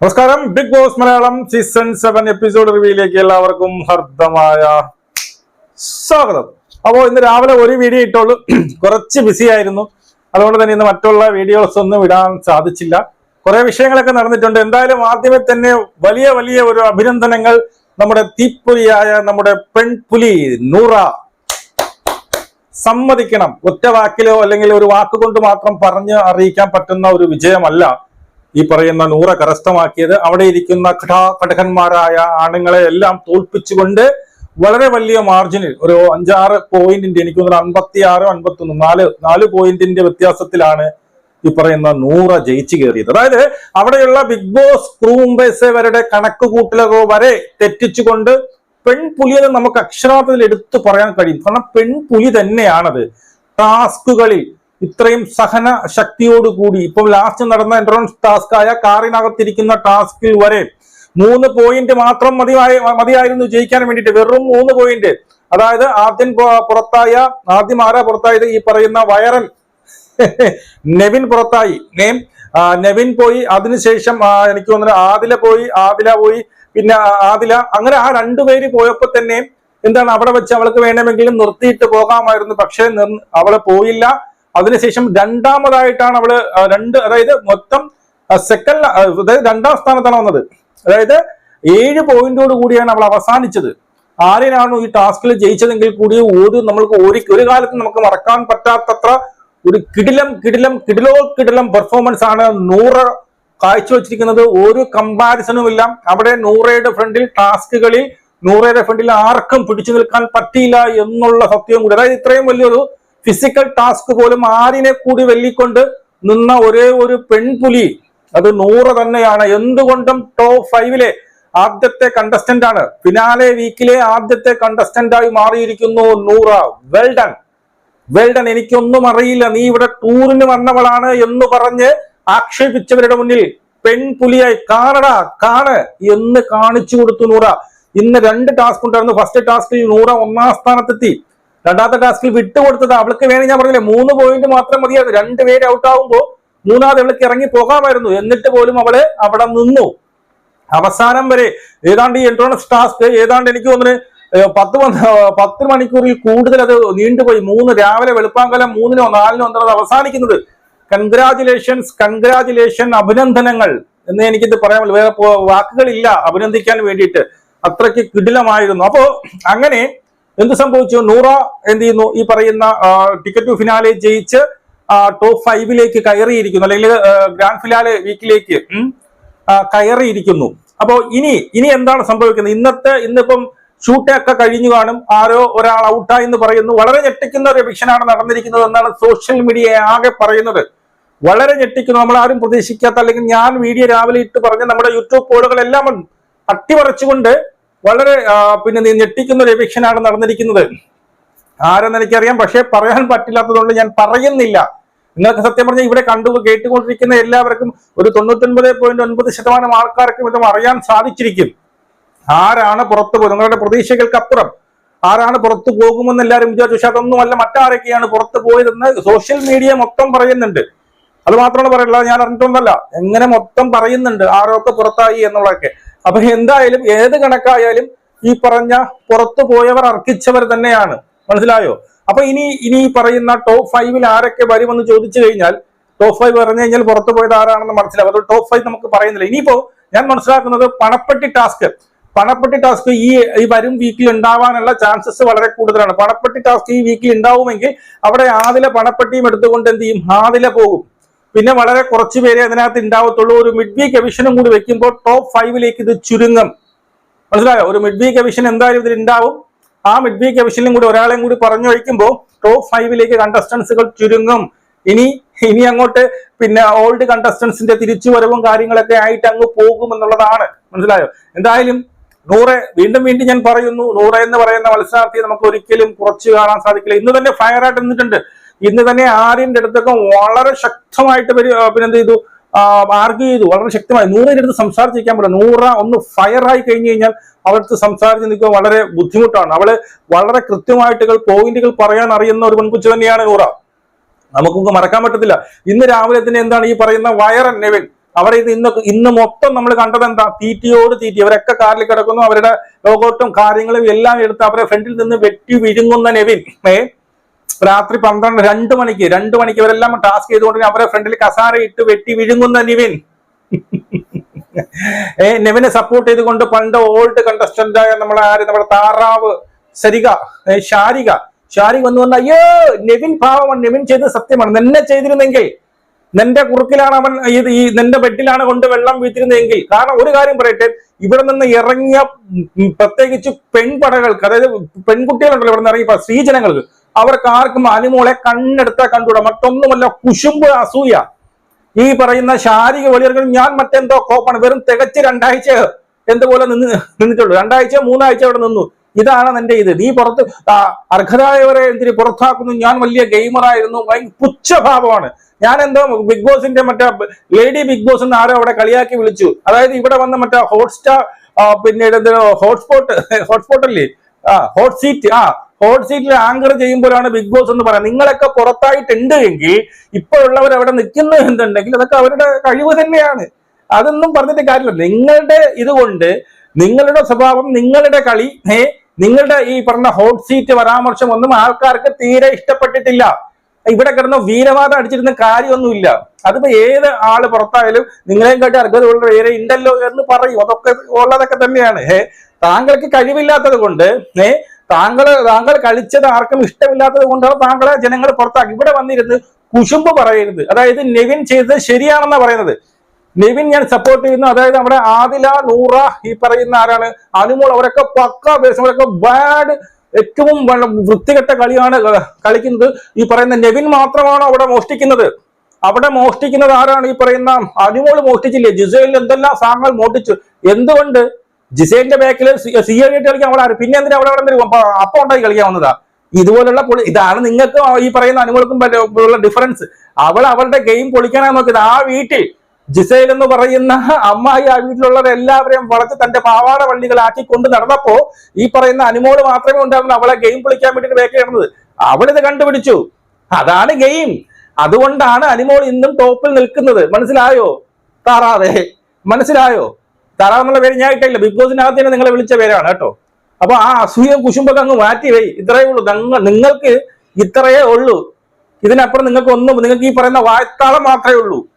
നമസ്കാരം. Big boss Malayalam season seven episode റിവ്യൂയിലേക്ക് എല്ലാവർക്കും ഹർദമായ സ്വാഗതം. അപ്പോൾ ഇന്ന് രാവിലെ ഒരു വീഡിയോ ഇട്ടുള്ളൂ കുറച്ച് ബിസി ആയിരുന്നു. അതുകൊണ്ട് തന്നെ ഇന്ന് മറ്റുള്ള വീഡിയോസ് ഒന്നും ഇടാൻ സാധിച്ചില്ല. കുറെ വിഷയങ്ങളൊക്കെ നടന്നിട്ടുണ്ട്. എന്തായാലും ആദ്യമേ തന്നെ വലിയ വലിയ ഒരു അഭിനന്ദനങ്ങൾ നമ്മുടെ തീപ്പുലിയായ നമ്മുടെ പെൺപുലി നൂറ. സമ്മതിക്കണം. ഒറ്റ വാക്കിലോ അല്ലെങ്കിൽ ഒരു വാക്കുകൊണ്ട് മാത്രം പറഞ്ഞ് അറിയിക്കാൻ പറ്റുന്ന ഒരു വിജയമല്ല. ഈ പറയുന്ന നൂറ കരസ്ഥമാക്കിയത് അവിടെ ഇരിക്കുന്ന ഘടകന്മാരായ ആണുങ്ങളെ എല്ലാം തോൽപ്പിച്ചുകൊണ്ട് വളരെ വലിയ മാർജിനിൽ ഒരു അഞ്ചാറ് പോയിന്റിന്റെ എനിക്ക് തോന്നുന്നു അൻപത്തി ആറ് അൻപത്തി ഒന്ന് നാല് നാല് പോയിന്റിന്റെ വ്യത്യാസത്തിലാണ് ഈ പറയുന്ന നൂറ ജയിച്ചു കയറിയത്. അതായത് അവിടെയുള്ള ബിഗ് ബോസ് ക്രൂ മെമ്പേഴ്സുകാരുടെ കണക്ക് കൂട്ടലുകൾ വരെ തെറ്റിച്ചുകൊണ്ട് പെൺപുലിയെന്ന് നമുക്ക് അക്ഷരാർത്ഥത്തിൽ എടുത്തു പറയാൻ കഴിയും. കാരണം പെൺപുലി തന്നെയാണത്. ടാസ്കുകളിൽ ഇത്രയും സഹന ശക്തിയോടുകൂടി ഇപ്പം ലാസ്റ്റ് നടന്ന എൻട്രൻസ് ടാസ്ക് ആയ കാറിനകത്തിരിക്കുന്ന ടാസ്കിൽ വരെ മൂന്ന് പോയിന്റ് മാത്രം മതിയായി മതിയായിരുന്നു ജയിക്കാൻ വേണ്ടിയിട്ട്. വെറും മൂന്ന് പോയിന്റ് അതായത് ആദ്യം പുറത്തായ ആദ്യം ആരാ പുറത്തായത്? ഈ പറയുന്ന വയറൻ നെവിൻ പുറത്തായി. നെയിം നെവിൻ പോയി. അതിനുശേഷം എനിക്ക് തോന്നുന്നു ആദില പോയി ആദില പോയി. പിന്നെ ആദില അങ്ങനെ ആ രണ്ടുപേര് പോയപ്പോ തന്നെ എന്താണ് അവിടെ വെച്ച് അവൾക്ക് വേണമെങ്കിലും നിർത്തിയിട്ട് പോകാമായിരുന്നു. പക്ഷേ അവളെ പോയില്ല. അതിനുശേഷം രണ്ടാമതായിട്ടാണ് അവൾ രണ്ട് അതായത് മൊത്തം സെക്കൻഡ് അതായത് രണ്ടാം സ്ഥാനത്താണ് വന്നത്. അതായത് ഏഴ് പോയിന്റോട് കൂടിയാണ് അവൾ അവസാനിച്ചത്. ആരെയാണോ ഈ ടാസ്കിൽ ജയിച്ചതെങ്കിൽ കൂടി ഒരു നമ്മൾക്ക് ഒരു ഒരു കാലത്ത് നമുക്ക് മറക്കാൻ പറ്റാത്തത്ര ഒരു കിടിലം കിടിലം കിടിലോ കിടിലം പെർഫോമൻസ് ആണ് നൂറ് കാഴ്ചവെച്ചിരിക്കുന്നത്. ഒരു കമ്പാരിസണുമില്ല അവിടെ നൂറയുടെ ഫ്രണ്ടിൽ ടാസ്കുകളിൽ നൂറയുടെ ഫ്രണ്ടിൽ ആർക്കും പിടിച്ചു നിൽക്കാൻ പറ്റിയില്ല എന്നുള്ള സത്യവും കൂടി. അതായത് ഇത്രയും വലിയൊരു ഫിസിക്കൽ ടാസ്ക് പോലും ആരിനെ കൂടി വെല്ലിക്കൊണ്ട് നിന്ന ഒരേ ഒരു പെൺപുലി അത് നൂറ് തന്നെയാണ്. എന്തുകൊണ്ടും ടോപ്പ് ഫൈവിലെ ആദ്യത്തെ കണ്ടസ്റ്റന്റ് ആണ്. ഫിനാലെ വീക്കിലെ ആദ്യത്തെ കണ്ടസ്റ്റന്റ് ആയി മാറിയിരിക്കുന്നു നൂറ. വെൽ ഡൺ വെൽഡൺ എനിക്കൊന്നും അറിയില്ല. നീ ഇവിടെ ടൂറിന് വന്നവളാണ് എന്ന് പറഞ്ഞ് ആക്ഷേപിച്ചവരുടെ മുന്നിൽ പെൺപുലിയായി കാണടാ കാണ് എന്ന് കാണിച്ചു കൊടുത്തു നൂറ. ഇന്ന് രണ്ട് ടാസ്ക് ഉണ്ടായിരുന്നു. ഫസ്റ്റ് ടാസ്കിൽ നൂറ ഒന്നാം സ്ഥാനത്തെത്തി. രണ്ടാമത്തെ ടാസ്കിൽ വിട്ടുകൊടുത്തത് അവൾക്ക് വേണമെങ്കിൽ ഞാൻ പറഞ്ഞില്ലേ മൂന്ന് പോയിന്റ് മാത്രം മതിയായിരുന്നു. രണ്ടുപേര് ഔട്ട് ആവുമ്പോൾ മൂന്നാമത് അവൾക്ക് ഇറങ്ങി പോകാമായിരുന്നു. എന്നിട്ട് പോലും അവൾ അവിടെ നിന്നു. അവസാനം വരെ ഏതാണ്ട് ഈ എൻട്രോണസ് ടാസ്ക് ഏതാണ്ട് എനിക്ക് തോന്നുന്നു പത്ത് പത്ത് മണിക്കൂറിൽ കൂടുതൽ അത് നീണ്ടുപോയി. മൂന്ന് രാവിലെ വെളുപ്പാങ്കലം മൂന്നിനോ നാലിനോ എന്താണ് അത് അവസാനിക്കുന്നത്. കൺഗ്രാചുലേഷൻസ് കൺഗ്രാചുലേഷൻ അഭിനന്ദനങ്ങൾ എന്ന് എനിക്കിത് പറയാൻ. വേറെ വാക്കുകളില്ല അഭിനന്ദിക്കാൻ വേണ്ടിയിട്ട്. അത്രയ്ക്ക് കിടിലമായിരുന്നു. അപ്പോ അങ്ങനെ എന്ത് സംഭവിച്ചു? നൂറ എന്ത് ചെയ്യുന്നു? ഈ പറയുന്ന ടിക്കറ്റ് ടു ഫിനാലെ ജയിച്ച് ടോപ്പ് ഫൈവിലേക്ക് കയറിയിരിക്കുന്നു. അല്ലെങ്കിൽ ഗ്രാൻഡ് ഫിനാലെ വീക്കിലേക്ക് കയറിയിരിക്കുന്നു. അപ്പോ ഇനി ഇനി എന്താണ് സംഭവിക്കുന്നത്? ഇന്നത്തെ ഇന്നിപ്പം ഷൂട്ടൊക്കെ കഴിഞ്ഞു കാണും. ആരോ ഒരാൾ ഔട്ടായി എന്ന് പറയുന്നു. വളരെ ഞെട്ടിക്കുന്ന ഒരു എവിക്ഷനാണ് നടന്നിരിക്കുന്നത് എന്നാണ് സോഷ്യൽ മീഡിയ ആകെ പറയുന്നത്. വളരെ ഞെട്ടിക്കുന്നു. നമ്മൾ ആരും പ്രതീക്ഷിക്കാത്ത അല്ലെങ്കിൽ ഞാൻ വീഡിയോ രാവിലെ ഇട്ട് പറഞ്ഞ നമ്മുടെ യൂട്യൂബ് പോളുകളെല്ലാം അട്ടിമറിച്ചുകൊണ്ട് വളരെ പിന്നെ ഞെട്ടിക്കുന്ന ഒരു എവിക്ഷനാണ് നടന്നിരിക്കുന്നത്. ആരെന്ന് എനിക്കറിയാം പക്ഷേ പറയാൻ പറ്റില്ലാത്തതുകൊണ്ട് ഞാൻ പറയുന്നില്ല. നിങ്ങൾക്ക് സത്യം പറഞ്ഞാൽ ഇവിടെ കണ്ടു കേട്ടുകൊണ്ടിരിക്കുന്ന എല്ലാവർക്കും ഒരു തൊണ്ണൂറ്റൊൻപത് പോയിന്റ് ഒൻപത് ശതമാനം ആൾക്കാർക്കും ഇതും അറിയാൻ സാധിച്ചിരിക്കും. ആരാണ് പുറത്തു പോകുന്നത്? നിങ്ങളുടെ പ്രതീക്ഷകൾക്കപ്പുറം ആരാണ് പുറത്തു പോകുമെന്ന് എല്ലാവരും വിചാരിച്ചു. പക്ഷെ അതൊന്നുമല്ല മറ്റാരൊക്കെയാണ് പുറത്തു പോയതെന്ന് സോഷ്യൽ മീഡിയ മൊത്തം പറയുന്നുണ്ട്. അത് മാത്രമാണ് പറയുള്ളത് ഞാൻ അറിഞ്ഞിട്ടൊന്നല്ല എങ്ങനെ മൊത്തം പറയുന്നുണ്ട്? ആരൊക്കെ പുറത്തായി എന്നുള്ളതൊക്കെ. അപ്പൊ എന്തായാലും ഏത് കണക്കായാലും ഈ പറഞ്ഞ പുറത്തു പോയവർ അർഹിച്ചവർ തന്നെയാണ്. മനസ്സിലായോ? അപ്പൊ ഇനി ഇനി പറയുന്ന ടോപ്പ് ഫൈവിൽ ആരൊക്കെ വരുമെന്ന് ചോദിച്ചു കഴിഞ്ഞാൽ ടോപ്പ് ഫൈവ് പറഞ്ഞു കഴിഞ്ഞാൽ പുറത്തു പോയത് ആരാണെന്ന് മനസ്സിലാവും. അത് ടോപ്പ് ഫൈവ് നമുക്ക് പറയുന്നില്ല. ഇനിയിപ്പോ ഞാൻ മനസ്സിലാക്കുന്നത് പണപ്പെട്ടി ടാസ്ക് പണപ്പെട്ടി ടാസ്ക് ഈ ഈ വരും വീക്കിൽ ഉണ്ടാവാനുള്ള ചാൻസസ് വളരെ കൂടുതലാണ്. പണപ്പെട്ടി ടാസ്ക് ഈ വീക്കിൽ ഉണ്ടാവുമെങ്കിൽ അവിടെ ആദില പണപ്പെട്ടിയും എടുത്തുകൊണ്ട് എന്ത് ചെയ്യും? ആദില പോകും. പിന്നെ വളരെ കുറച്ച് പേരെ അതിനകത്ത് ഉണ്ടാവത്തുള്ളൂ. ഒരു മിഡ് വീക്ക് എവിഷനും കൂടി വെക്കുമ്പോൾ ടോപ്പ് ഫൈവിലേക്ക് ഇത് ചുരുങ്ങും. മനസ്സിലായോ? ഒരു മിഡ് വീക്ക് എവിഷൻ എന്തായാലും ഇതിൽ ഉണ്ടാവും. ആ മിഡ് വീക്ക് എവിഷനിലും കൂടി ഒരാളെയും കൂടി പറഞ്ഞു വയ്ക്കുമ്പോൾ ടോപ്പ് ഫൈവിലേക്ക് കണ്ടസ്റ്റൻസുകൾ ചുരുങ്ങും. ഇനി ഇനി അങ്ങോട്ട് പിന്നെ ഓൾഡ് കണ്ടസ്റ്റൻസിന്റെ തിരിച്ചുവരവും കാര്യങ്ങളൊക്കെ ആയിട്ട് അങ്ങ് പോകും എന്നുള്ളതാണ്. മനസ്സിലായോ? എന്തായാലും നൂറ് വീണ്ടും വീണ്ടും ഞാൻ പറയുന്നു നൂറ് എന്ന് പറയുന്ന മത്സരാർത്ഥിയെ നമുക്ക് ഒരിക്കലും കുറച്ച് കാണാൻ സാധിക്കില്ല. ഇന്ന് തന്നെ ഫയർ ആയിട്ട് നിന്നിട്ടുണ്ട്. ഇന്ന് തന്നെ ആര്യന്റെ അടുത്തൊക്കെ വളരെ ശക്തമായിട്ട് പിന്നെന്ത് ചെയ്തു? ആർഗ്യൂ ചെയ്തു. വളരെ ശക്തമായി. നൂറിന്റെ അടുത്ത് സംസാരിച്ചിരിക്കാൻ പറ്റില്ല. നൂറ ഒന്ന് ഫയറായി കഴിഞ്ഞു കഴിഞ്ഞാൽ അവർക്ക് സംസാരിച്ച് നിൽക്കുക വളരെ ബുദ്ധിമുട്ടാണ്. അവൾ വളരെ കൃത്യമായിട്ട് പോയിന്റുകൾ പറയാൻ അറിയുന്ന ഒരു പെൺകുച്ചു തന്നെയാണ് നൂറ. നമുക്കൊക്കെ മറക്കാൻ പറ്റത്തില്ല. ഇന്ന് രാവിലെ തന്നെ എന്താണ് ഈ പറയുന്ന വയറൻ നെവിൻ? അവരെ ഇത് ഇന്ന് ഇന്ന് മൊത്തം നമ്മൾ കണ്ടത് എന്താ? തീറ്റിയോട് തീറ്റി. അവരൊക്കെ കാറിൽ കിടക്കുന്നു. അവരുടെ ലോകോട്ടും കാര്യങ്ങളും എല്ലാം എടുത്ത് അവരെ ഫ്രണ്ടിൽ നിന്ന് വെട്ടി വിഴുങ്ങുന്ന നെവിൻ. ഏ? രാത്രി പന്ത്രണ്ട് രണ്ട് മണിക്ക് രണ്ട് മണിക്ക് ഇവരെല്ലാം ടാസ്ക് ചെയ്തുകൊണ്ട് അവരെ ഫ്രണ്ടിൽ കസാര ഇട്ട് വെട്ടി വിഴുങ്ങുന്ന നിവിൻ. ഏ നെവിനെ സപ്പോർട്ട് ചെയ്തുകൊണ്ട് പണ്ട് ഓൾഡ് കണ്ടസ്റ്റന്റ് ആയ നമ്മളെ ആര്? നമ്മുടെ താറാവ് സരിക ഷാരിക. ശാരിക വന്നു പറഞ്ഞ അയ്യോ നെവിൻ പാവമാണ് നെവിൻ ചെയ്തത് സത്യമാണ്. നിന്നെ ചെയ്തിരുന്നെങ്കിൽ നിന്റെ കുറുക്കിലാണ് അവൻ ഈ നിന്റെ ബെഡിലാണ് കൊണ്ട് വെള്ളം വീത്തിരുന്നതെങ്കിൽ. കാരണം ഒരു കാര്യം പറയട്ടെ ഇവിടെ നിന്ന് ഇറങ്ങിയ പ്രത്യേകിച്ച് പെൺപടകൾക്ക് അതായത് പെൺകുട്ടികളുണ്ടല്ലോ ഇവിടെ നിന്ന് ഇറങ്ങിയ സ്ത്രീജനങ്ങൾക്ക് അവർക്ക് ആർക്കും അനുമോളെ കണ്ണെടുത്ത കണ്ടുകൂടാ. മറ്റൊന്നുമല്ല കുശുമ്പ് അസൂയ. ഈ പറയുന്ന ശാരീരിക വെളിയറുകൾ ഞാൻ മറ്റെന്തോ കോപ്പാണ്. വെറും തികച്ച് രണ്ടാഴ്ച എന്തുപോലെ നിന്ന് നിന്നിട്ടുള്ളൂ. രണ്ടാഴ്ച മൂന്നാഴ്ച അവിടെ നിന്നു. ഇതാണ് നിന്റെ ഇത്. നീ പുറത്ത് അർഹതായവരെ എന്തിന് പുറത്താക്കുന്നു? ഞാൻ വലിയ ഗെയിമറായിരുന്നു. പുച്ഛഭാവമാണ്. ഞാൻ എന്തോ ബിഗ് ബോസിന്റെ മറ്റേ ലേഡി ബിഗ് ബോസ് എന്ന് ആരോ അവിടെ കളിയാക്കി വിളിച്ചു. അതായത് ഇവിടെ വന്ന മറ്റേ ഹോട്ട്സ്റ്റാർ പിന്നീട് എന്തോ ഹോട്ട്സ്പോട്ട് ഹോട്ട്സ്പോട്ടല്ലേ? ആ ഹോട്ട് സീറ്റ് ആ ഹോട്ട് സീറ്റിൽ ആങ്കർ ചെയ്യുമ്പോഴാണ് ബിഗ് ബോസ് എന്ന് പറയുന്നത്. നിങ്ങളൊക്കെ പുറത്തായിട്ടുണ്ട് എങ്കിൽ ഇപ്പോഴുള്ളവർ അവിടെ നിൽക്കുന്നു എന്നുണ്ടെങ്കിൽ അതൊക്കെ അവരുടെ കഴിവ് തന്നെയാണ്. അതൊന്നും പറഞ്ഞിട്ട് കാര്യമില്ല. നിങ്ങളുടെ ഇതുകൊണ്ട് നിങ്ങളുടെ സ്വഭാവം നിങ്ങളുടെ കളി നിങ്ങളുടെ ഈ പറഞ്ഞ ഹോട്ട് സീറ്റ് പരാമർശം ഒന്നും ആൾക്കാർക്ക് തീരെ ഇഷ്ടപ്പെട്ടിട്ടില്ല. ഇവിടെ കിടന്ന് വീരവാദം അടിച്ചിരുന്ന കാര്യമൊന്നുമില്ല. അതിപ്പോ ഏത് ആൾ പുറത്തായാലും നിങ്ങളെയും കാട്ടി അർഹതയുള്ള വേറെ ഉണ്ടല്ലോ എന്ന് പറയും. അതൊക്കെ ഉള്ളതൊക്കെ തന്നെയാണ്. താങ്കൾക്ക് കഴിവില്ലാത്തത് കൊണ്ട് ഏ താങ്കൾ താങ്കൾ കളിച്ചത് ആർക്കും ഇഷ്ടമില്ലാത്തത് കൊണ്ടാണ് താങ്കളെ ജനങ്ങൾ പുറത്താക്കി. ഇവിടെ വന്നിരുന്ന് കുശുമ്പ് പറയരുത്. അതായത് നെവിൻ ചെയ്തത് ശരിയാണെന്നാ പറയുന്നത്. നെവിൻ ഞാൻ സപ്പോർട്ട് ചെയ്യുന്നു. അതായത് നമ്മുടെ ആദില നൂറ ഈ പറയുന്ന ആരാണ്? അനുമോൾ അവരൊക്കെ പക്ക ബേസ് അവരൊക്കെ ബാഡ് ഏറ്റവും വൃത്തികെട്ട കളിയാണ് കളിക്കുന്നത്. ഈ പറയുന്ന നെവിൻ മാത്രമാണ് അവിടെ മോഷ്ടിക്കുന്നത്? അവിടെ മോഷ്ടിക്കുന്നത് ആരാണ്? ഈ പറയുന്ന അനുമോൾ മോഷ്ടിച്ചില്ലേ? ജിസേലിൽ എന്തെല്ലാം സാങ്ങൾ മോഷ്ടിച്ചു? എന്തുകൊണ്ട് ജിസേലിന്റെ ബാക്കിൽ സി എ കളിക്കാൻ അവിടെ? പിന്നെ എന്തിനാ അവിടെ അവിടെ അപ്പൊ കളിക്കാൻ വന്നതാ. ഇതുപോലുള്ള ഇതാണ് നിങ്ങൾക്ക് ഈ പറയുന്ന അനുകൂലക്കും ഉള്ള ഡിഫറൻസ് അവൾ അവളുടെ ഗെയിം പൊളിക്കാനാണ് നോക്കിയത്. ആ വീട്ടിൽ ജിസൈൽ എന്ന് പറയുന്ന അമ്മായി ആ വീട്ടിലുള്ളവരെല്ലാവരെയും വളർത്തി തന്റെ പാവാട വള്ളികളാക്കി കൊണ്ട് നടന്നപ്പോ ഈ പറയുന്ന അനുമോൾ മാത്രമേ ഉണ്ടായിരുന്നു അവളെ ഗെയിം പൊളിക്കാൻ വേണ്ടിയിട്ട് ബാക്കി കിടന്നത് അവളിത് കണ്ടുപിടിച്ചു. അതാണ് ഗെയിം അതുകൊണ്ടാണ് അനുമോൾ ഇന്നും ടോപ്പിൽ നിൽക്കുന്നത്. മനസ്സിലായോ? താറാതെ മനസ്സിലായോ? താറാവ് എന്നുള്ള പേര് ഞാൻ ഇട്ടില്ല ബിഗ് ബോസിനകത്ത് തന്നെ നിങ്ങളെ വിളിച്ച പേരാണ് കേട്ടോ. അപ്പൊ ആ അസൂയം കുശുമ്പൊക്കെ അങ്ങ് മാറ്റി വൈ ഇത്രയേ ഉള്ളൂ. നിങ്ങൾക്ക് ഇത്രയേ ഉള്ളൂ. ഇതിനപ്പുറം നിങ്ങൾക്ക് ഒന്നും നിങ്ങൾക്ക് ഈ പറയുന്ന വായ്ത്താളം മാത്രമേ ഉള്ളൂ.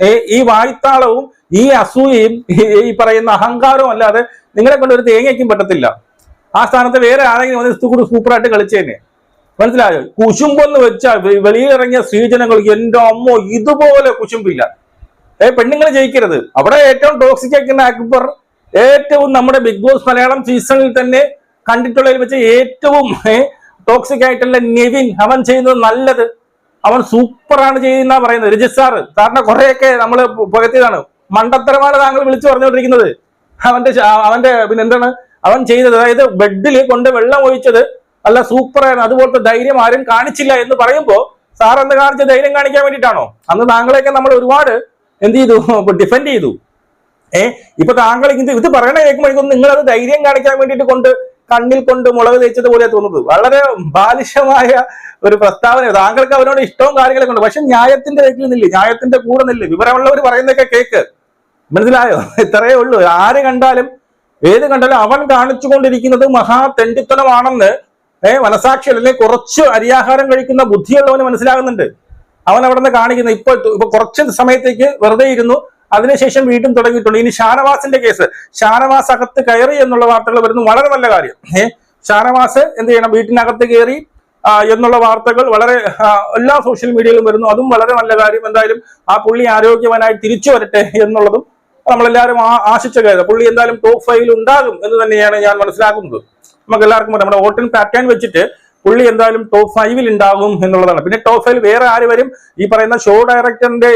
ഏ ഈ വായ്ത്താളവും ഈ അസൂയയും ഈ- പറയുന്ന അഹങ്കാരവും അല്ലാതെ നിങ്ങളെ കൊണ്ട് ഒരു തേങ്ങയ്ക്കും പറ്റത്തില്ല. ആ സ്ഥാനത്ത് വേറെ ആരെങ്കിലും വന്ന് കൂടി സൂപ്പറായിട്ട് കളിച്ചേനെ. മനസ്സിലായോ? കുശുമ്പെന്ന് വെച്ചാൽ വെളിയിലിറങ്ങിയ സ്ത്രീജനങ്ങൾ എന്റെ അമ്മോ ഇതുപോലെ കുശുമ്പില്ല. ഏ പെണ്ണുങ്ങൾ ജയിക്കരുത്. അവിടെ ഏറ്റവും ടോക്സിക് ആക്കുന്ന അക്ബർ ഏറ്റവും നമ്മുടെ ബിഗ് ബോസ് മലയാളം സീസണിൽ തന്നെ കണ്ടിട്ടുള്ളതിൽ വെച്ച് ഏറ്റവും ടോക്സിക് ആയിട്ടുള്ള നെവിൻ അവൻ ചെയ്യുന്നത് നല്ലത്. അവൻ സൂപ്പറാണ് ചെയ്യുന്ന പറയുന്നത്. രജിത് സാറ് സാറിനെ കുറെയൊക്കെ നമ്മൾ പുകത്തിയതാണ് മണ്ടത്തരമാണ് താങ്കൾ വിളിച്ചു പറഞ്ഞുകൊണ്ടിരിക്കുന്നത്. അവന്റെ അവന്റെ പിന്നെ എന്താണ്? അവൻ ചെയ്തത് അതായത് ബെഡിൽ കൊണ്ട് വെള്ളം ഒഴിച്ചത് നല്ല സൂപ്പറായിരുന്നു. അതുപോലത്തെ ധൈര്യം ആരും കാണിച്ചില്ല എന്ന് പറയുമ്പോൾ സാർ എന്ത് കാണിച്ച ധൈര്യം കാണിക്കാൻ വേണ്ടിയിട്ടാണോ? അന്ന് താങ്കളെയൊക്കെ നമ്മൾ ഒരുപാട് എന്ത് ചെയ്തു? ഡിഫെൻഡ് ചെയ്തു. ഏ? ഇപ്പൊ താങ്കൾ ഇത് ഇത് പറയണ കേൾക്കുമ്പോഴേക്കും നിങ്ങൾ അത് ധൈര്യം കാണിക്കാൻ വേണ്ടിയിട്ട് കൊണ്ട് കണ്ണിൽ കൊണ്ട് മുളക് തേച്ചത് പോലെ തോന്നുന്നത്. വളരെ ബാലിശമായ ഒരു പ്രസ്താവന താങ്കൾക്ക് അവനോട് ഇഷ്ടവും കാര്യങ്ങളൊക്കെ ഉണ്ട്. പക്ഷെ ന്യായത്തിന്റെ വീട്ടിൽ നില്ല് ന്യായത്തിന്റെ കൂടെ നില്ല് വിവരമുള്ളവർ പറയുന്നതൊക്കെ കേക്ക്. മനസ്സിലായോ? ഇത്രയേ ഉള്ളൂ. ആര് കണ്ടാലും ഏത് കണ്ടാലും അവൻ കാണിച്ചുകൊണ്ടിരിക്കുന്നത് മഹാ തെണ്ടിത്തനമാണെന്ന് ഏഹ് മനസാക്ഷി അല്ലെങ്കിൽ കുറച്ച് അരിയാഹാരം കഴിക്കുന്ന ബുദ്ധിയുള്ളവന് മനസ്സിലാകുന്നുണ്ട്. അവൻ അവിടെ നിന്ന് കാണിക്കുന്നത് ഇപ്പൊ ഇപ്പൊ കുറച്ച് സമയത്തേക്ക് വെറുതെ ഇരുന്നു. അതിനുശേഷം വീണ്ടും തുടങ്ങിയിട്ടുണ്ട് ഇനി ഷാനവാസിന്റെ കേസ്. ഷാനവാസ് അകത്ത് കയറി എന്നുള്ള വാർത്തകൾ വരുന്നു. വളരെ നല്ല കാര്യം. ഏഹ് ഷാനവാസ് എന്ത് ചെയ്യണം? വീട്ടിനകത്ത് കയറി എന്നുള്ള വാർത്തകൾ വളരെ എല്ലാ സോഷ്യൽ മീഡിയയിലും വരുന്നു. അതും വളരെ നല്ല കാര്യം. എന്തായാലും ആ പുള്ളി ആരോഗ്യവാനായി തിരിച്ചു വരട്ടെ എന്നുള്ളതും നമ്മളെല്ലാവരും ആശിച്ച കാര്യം പുള്ളി എന്തായാലും ടോപ്പ് ഫൈവിൽ ഉണ്ടാകും എന്ന് തന്നെയാണ് ഞാൻ മനസ്സിലാക്കുന്നത്. നമുക്ക് എല്ലാവർക്കും നമ്മുടെ വോട്ടിംഗ് പാറ്റേൺ വെച്ചിട്ട് പുള്ളി എന്തായാലും ടോപ്പ് ഫൈവിൽ ഉണ്ടാകും എന്നുള്ളതാണ്. പിന്നെ ടോപ്പ് ഫൈവിൽ വേറെ ആര് വരും? ഈ പറയുന്ന ഷോ ഡയറക്ടറിന്റെ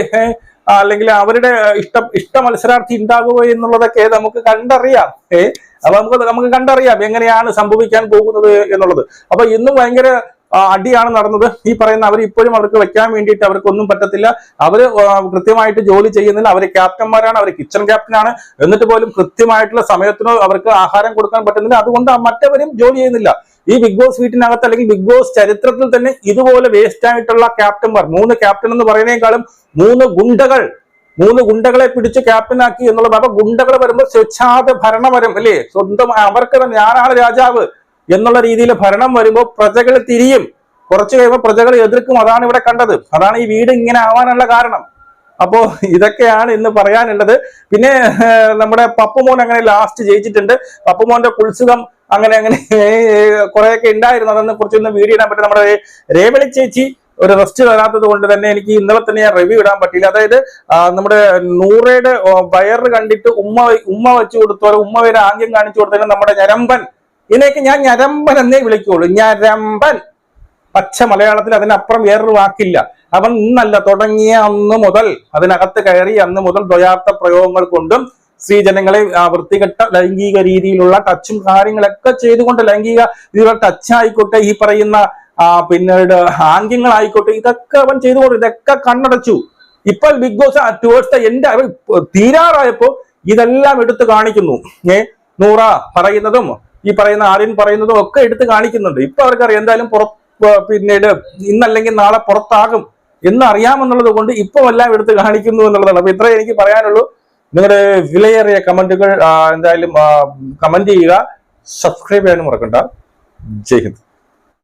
അല്ലെങ്കിൽ അവരുടെ ഇഷ്ട ഇഷ്ട മത്സരാർത്ഥി ഉണ്ടാകുമോ എന്നുള്ളതൊക്കെ നമുക്ക് കണ്ടറിയാം. ഏ അപ്പൊ നമുക്ക് നമുക്ക് കണ്ടറിയാം എങ്ങനെയാണ് സംഭവിക്കാൻ പോകുന്നത് എന്നുള്ളത്. അപ്പൊ ഇന്നും ഭയങ്കര അടിയാണ് നടന്നത്. ഈ പറയുന്ന അവർ ഇപ്പോഴും അവർക്ക് വെക്കാൻ വേണ്ടിയിട്ട് അവർക്കൊന്നും പറ്റത്തില്ല. അവർ കൃത്യമായിട്ട് ജോലി ചെയ്യുന്നില്ല അവർ ക്യാപ്റ്റന്മാരാണ് അവർ കിച്ചൺ ക്യാപ്റ്റനാണ് എന്നിട്ട് പോലും കൃത്യമായിട്ടുള്ള സമയത്തിനോ അവർക്ക് ആഹാരം കൊടുക്കാൻ പറ്റുന്നില്ല. അതുകൊണ്ട് മറ്റവരും ജോലി ചെയ്യുന്നില്ല. ഈ ബിഗ് ബോസ് വീട്ടിനകത്ത് അല്ലെങ്കിൽ ബിഗ് ബോസ് ചരിത്രത്തിൽ തന്നെ ഇതുപോലെ വേസ്റ്റ് ആയിട്ടുള്ള ക്യാപ്റ്റന്മാർ മൂന്ന് ക്യാപ്റ്റൻ എന്ന് പറയുന്നതിനേക്കാളും മൂന്ന് ഗുണ്ടകൾ മൂന്ന് ഗുണ്ടകളെ പിടിച്ച് ക്യാപ്റ്റനാക്കി എന്നുള്ളത് അപ്പൊ ഗുണ്ടകൾ വരുമ്പോൾ സ്വച്ഛാത ഭരണം വരും അല്ലേ? സ്വന്തം അവർക്ക് തന്നെ ഞാനാണ് രാജാവ് എന്നുള്ള രീതിയിൽ ഭരണം വരുമ്പോൾ പ്രജകൾ തിരിയും. കുറച്ച് കഴിയുമ്പോൾ പ്രജകൾ എതിർക്കും. അതാണ് ഇവിടെ കണ്ടത്. അതാണ് ഈ വീട് ഇങ്ങനെ ആവാനുള്ള കാരണം. അപ്പോ ഇതൊക്കെയാണ് ഇന്ന് പറയാനുള്ളത്. പിന്നെ നമ്മുടെ പപ്പുമോൻ അങ്ങനെ ലാസ്റ്റ് ജയിച്ചിട്ടുണ്ട്. പപ്പുമോന്റെ കുത്സുകം അങ്ങനെ അങ്ങനെ കുറെയൊക്കെ ഉണ്ടായിരുന്നു. അതൊന്നും കുറച്ചൊന്ന് വീഡിയോ ഇടാൻ പറ്റും. നമ്മുടെ രേവളി ചേച്ചി ഒരു റെസ്റ്റ് തരാത്തത് കൊണ്ട് തന്നെ എനിക്ക് ഇന്നലെ തന്നെ ഞാൻ റിവ്യൂ ഇടാൻ പറ്റില്ല അതായത് നമ്മുടെ നൂറയുടെ വയറ് കണ്ടിട്ട് ഉമ്മ ഉമ്മ വെച്ചു കൊടുത്തോ. ഉമ്മ വരെ ആംഗ്യം കാണിച്ചു കൊടുത്തതിന് നമ്മുടെ ഞരമ്പൻ. ഇതിനെയൊക്കെ ഞാൻ ഞരമ്പൻ എന്നേ വിളിക്കുള്ളൂ ഞരമ്പൻ. പച്ച മലയാളത്തിൽ അതിനപ്പുറം വേറൊരു വാക്കില്ല. അവൻ ഇന്നല്ല തുടങ്ങിയ അന്ന് മുതൽ അതിനകത്ത് കയറി അന്ന് മുതൽ ദ്വയാർത്ഥ പ്രയോഗങ്ങൾ കൊണ്ടും സ്ത്രീജനങ്ങളെ ജനങ്ങളെ വൃത്തികെട്ട ലൈംഗിക രീതിയിലുള്ള ടച്ചും കാര്യങ്ങളൊക്കെ ചെയ്തുകൊണ്ട് ലൈംഗിക രീതിയിലുള്ള ടച്ച് ആയിക്കോട്ടെ ഈ പറയുന്ന പിന്നീട് ആംഗ്യങ്ങളായിക്കോട്ടെ ഇതൊക്കെ അവൻ ചെയ്തുകൊണ്ട് ഇതൊക്കെ കണ്ണടച്ചു. ഇപ്പോൾ ബിഗ് ബോസ് ടുവേഴ്സ് എന്റെ തീരാറായപ്പോ ഇതെല്ലാം എടുത്തു കാണിക്കുന്നു. ഏ നൂറ പറയുന്നതും ഈ പറയുന്ന ആര്യൻ പറയുന്നതും ഒക്കെ എടുത്തു കാണിക്കുന്നുണ്ട്. ഇപ്പൊ അവർക്കറിയാം എന്തായാലും പുറ പിന്നീട് ഇന്നല്ലെങ്കിൽ നാളെ പുറത്താകും എന്നറിയാമെന്നുള്ളത് കൊണ്ട് ഇപ്പൊ എല്ലാം എടുത്ത് കാണിക്കുന്നു എന്നുള്ളതാണ്. അപ്പൊ ഇത്രേ എനിക്ക് പറയാനുള്ളൂ. നിങ്ങളുടെ വിലയേറിയ കമന്റുകൾ എന്തായാലും കമന്റ് ചെയ്യുക. സബ്സ്ക്രൈബ് ചെയ്യാനും മറക്കണ്ട. ജയ് ഹിന്ദ്.